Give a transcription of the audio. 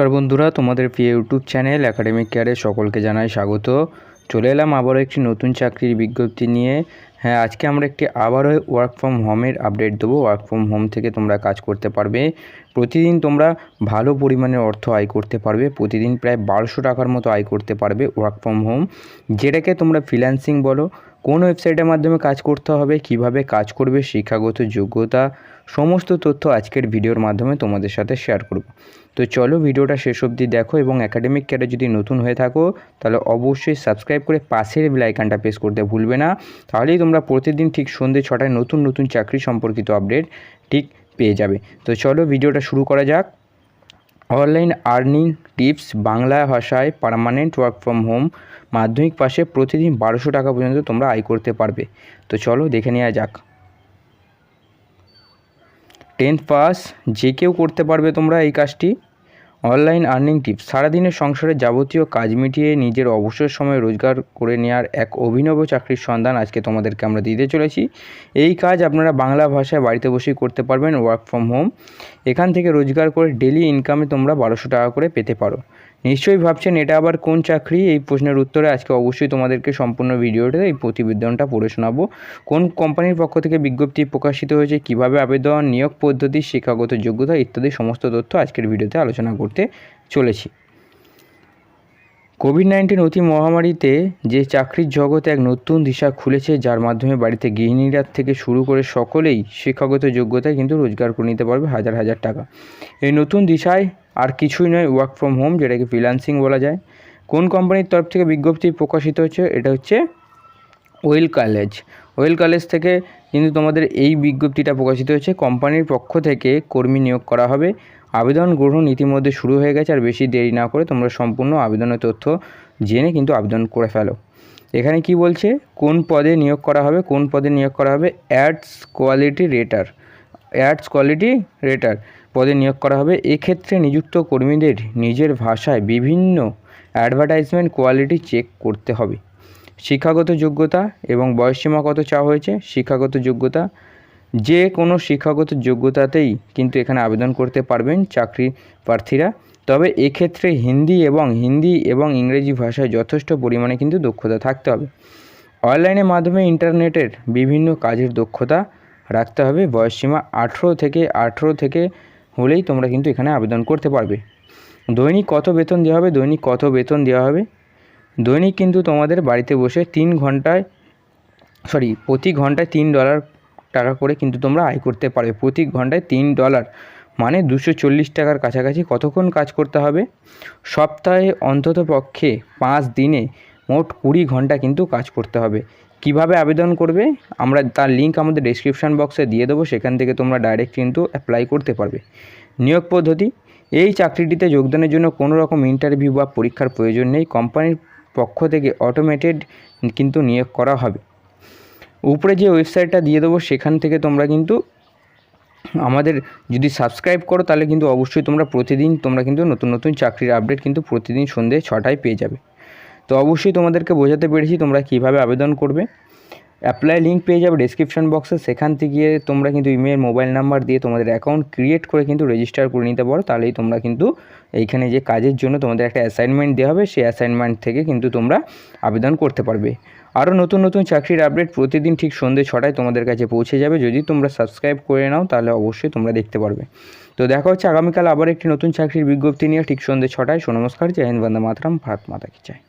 নমস্কার বন্ধুরা, তোমাদের প্রিয় ইউটিউব চ্যানেল একাডেমিক কেয়ারে সকলকে জানাই স্বাগত। চলে এলাম আবারও একটি নতুন চাকরির বিজ্ঞপ্তি নিয়ে। হ্যাঁ আজকে আমরা একটি আবারও ওয়ার্ক ফ্রম হোমের আপডেট দেবো। ওয়ার্ক ফ্রম হোম থেকে তোমরা কাজ করতে পারবে। প্রতিদিন তোমরা ভালো পরিমাণের অর্থ আয় করতে পারবে। প্রতিদিন প্রায় বারোশো টাকার মতো আয় করতে পারবে ওয়ার্ক ফ্রম হোম যেটাকে তোমরা ফ্রিল্যান্সিং বলো কোন ওয়েবসাইটের মাধ্যমে কাজ করতে হবে, কীভাবে কাজ করবে, শিক্ষাগত যোগ্যতা, সমস্ত তথ্য আজকের ভিডিওর মাধ্যমে তোমাদের সাথে শেয়ার করব। তো চলো ভিডিওটা শেষ অবধি দেখো এবং একাডেমিক ক্যারে যদি নতুন হয়ে থাকো, তাহলে অবশ্যই সাবস্ক্রাইব করে পাশের বেল আইকনটা প্রেস করতে ভুলবে না। তাহলেই তোমরা প্রতিদিন ঠিক সন্ধ্যে ছটায় নতুন নতুন চাকরি সম্পর্কিত আপডেট ঠিক পেয়ে যাবে। তো চলো ভিডিওটা শুরু করা যাক। অনলাইন আর্নিং টিপস বাংলা ভাষায় পারমানেন্ট ওয়ার্ক ফ্রম হোম মাধ্যমিক পাশে প্রতিদিন বারোশো টাকা পর্যন্ত তোমরা আয় করতে পারবে। তো চলো দেখে নেওয়া যাক। টেন্থ পাস যে কেউ করতে পারবে তোমরা এই কাজটি। Online earning tips. সারাদিনের সংসারের যাবতীয় কাজ মিটিয়ে নিজের অবসর সময় রোজগার করে নেওয়ার এক অভিনব চাকরির সন্ধান আজকে তোমাদেরকে আমরা দিতে চলেছি। এই কাজ আপনারা বাংলা ভাষায় বাড়িতে বসেই করতে পারবেন ওয়ার্ক ফ্রম হোম এখান থেকে রোজগার করে ডেলি ইনকামে তোমরা বারোশো টাকা করে পেতে পারো। নিশ্চয়ই ভাবছেন এটা আবার কোন চাকরি? এই প্রশ্নের উত্তরে আজকে অবশ্যই তোমাদেরকে সম্পূর্ণ ভিডিওতে এই প্রতিবেদনটা পড়ে শোনাবো। কোন কোম্পানির পক্ষ থেকে বিজ্ঞপ্তি প্রকাশিত হয়েছে? কীভাবে আবেদন, নিয়োগ পদ্ধতি, শিক্ষাগত যোগ্যতা ইত্যাদি সমস্ত তথ্য আজকের ভিডিওতে আলোচনা করতে চলেছি। কোভিড নাইন্টিন অতি মহামারীতে যে চাকরির জগতে এক নতুন দিশা খুলেছে, যার মাধ্যমে বাড়িতে গৃহিণীরা থেকে শুরু করে সকলেই শিক্ষাগত যোগ্যতায় কিন্তু রোজগার করে নিতে পারবে হাজার হাজার টাকা। এই নতুন দিশায় আর কিছুই নয় ওয়ার্ক ফ্রম হোম যেটাকে ফ্রিলান্সিং বলা যায়। কোন কোম্পানির তরফ থেকে বিজ্ঞপ্তি প্রকাশিত হচ্ছে, এটা হচ্ছে ওয়েল কলেজ। ওয়েল কলেজ থেকে কিন্তু তোমাদের এই বিজ্ঞপ্তিটা প্রকাশিত হয়েছে। কোম্পানির পক্ষ থেকে কর্মী নিয়োগ করা হবে। আবেদন গ্রহণ ইতিমধ্যে শুরু হয়ে গেছে, আর বেশি দেরি না করে তোমরা সম্পূর্ণ আবেদনের তথ্য জেনে কিন্তু আবেদন করে ফেলো। এখানে কি বলছে? কোন পদে নিয়োগ করা হবে? কোন পদে নিয়োগ করা হবে? Ads quality rater. Ads quality rater পদে নিয়োগ করা হবে। এক্ষেত্রে নিযুক্ত কর্মীদের নিজের ভাষায় বিভিন্ন অ্যাডভার্টাইজমেন্ট কোয়ালিটি চেক করতে হবে। শিক্ষাগত যোগ্যতা এবং বয়সসীমা কত চাওয়া হয়েছে? শিক্ষাগত যোগ্যতা যে কোনো শিক্ষাগত যোগ্যতাতেই কিন্তু এখানে আবেদন করতে পারবেন চাকরি প্রার্থীরা। তবে এক্ষেত্রে হিন্দি এবং হিন্দি এবং ইংরেজি ভাষায় যথেষ্ট পরিমাণে কিন্তু দক্ষতা থাকতে হবে। অনলাইনের মাধ্যমে ইন্টারনেটের বিভিন্ন কাজের দক্ষতা রাখতে হবে। বয়সসীমা আঠেরো থেকে আঠেরো থেকে হলেই তোমরা কিন্তু এখানে আবেদন করতে পারবে। দৈনিক কত বেতন দেওয়া হবে? দৈনিক কত বেতন দেওয়া হবে? দৈনিক কিন্তু তোমাদের বাড়িতে বসে তিন ঘন্টায় সরি প্রতি ঘন্টায় তিন ডলার টাকা করে কিন্তু তোমরা আয় করতে পারবে। প্রতি ঘন্টায় তিন ডলার। মানে দুশো চল্লিশ টাকার কাছাকাছি কতক্ষণ কাজ করতে হবে? সপ্তাহে অন্তত পক্ষে পাঁচ দিনে মোট কুড়ি ঘণ্টা কিন্তু কাজ করতে হবে। কীভাবে আবেদন করবে? আমরা তার লিঙ্ক আমাদের ডিসক্রিপশান বক্সে দিয়ে দেবো। সেখান থেকে তোমরা ডাইরেক্ট কিন্তু অ্যাপ্লাই করতে পারবে। নিয়োগ পদ্ধতি। এই চাকরিটিতে যোগদানের জন্য কোনো রকম ইন্টারভিউ বা পরীক্ষার প্রয়োজন নেই। কোম্পানির পক্ষ থেকে অটোমেটেড কিন্তু নিয়োগ করা হবে। উপরে যে ওয়েবসাইটটা দিয়ে দেবো, সেখান থেকে তোমরা কিন্তু আমাদের যদি সাবস্ক্রাইব করো, তাহলে কিন্তু অবশ্যই তোমরা প্রতিদিন, তোমরা কিন্তু নতুন নতুন চাকরির আপডেট কিন্তু প্রতিদিন সন্ধে ছটায় পেয়ে যাবে। তো অবশ্যই তোমাদেরকে বোঝাতে পেরেছি তোমরা কীভাবে আবেদন করবে। অ্যাপ্লাই লিঙ্ক পেয়ে যাবে ডিসক্রিপশন বক্সে সেখান থেকে গিয়ে তোমরা কিন্তু ইমেল মোবাইল নাম্বার দিয়ে তোমাদের অ্যাকাউন্ট ক্রিয়েট করে কিন্তু রেজিস্টার করে নিতে পারো। তাহলেই তোমরা কিন্তু এইখানে যে কাজের জন্য তোমাদের একটা অ্যাসাইনমেন্ট দেওয়া হবে, সেই অ্যাসাইনমেন্ট থেকে কিন্তু তোমরা আবেদন করতে পারবে। আরও নতুন নতুন চাকরির আপডেট প্রতিদিন ঠিক সন্ধ্যে ছটায় তোমাদের কাছে পৌঁছে যাবে। যদি তোমরা সাবস্ক্রাইব করে নাও, তাহলে অবশ্যই তোমরা দেখতে পারবে। তো দেখা হচ্ছে আগামীকাল আবার একটি নতুন চাকরির বিজ্ঞপ্তি নিয়ে ঠিক সন্ধ্যে ছটায়। সো নমস্কার, জয় হিন্দ, বন্দে মাতরম, ভারত মাতা কি চাই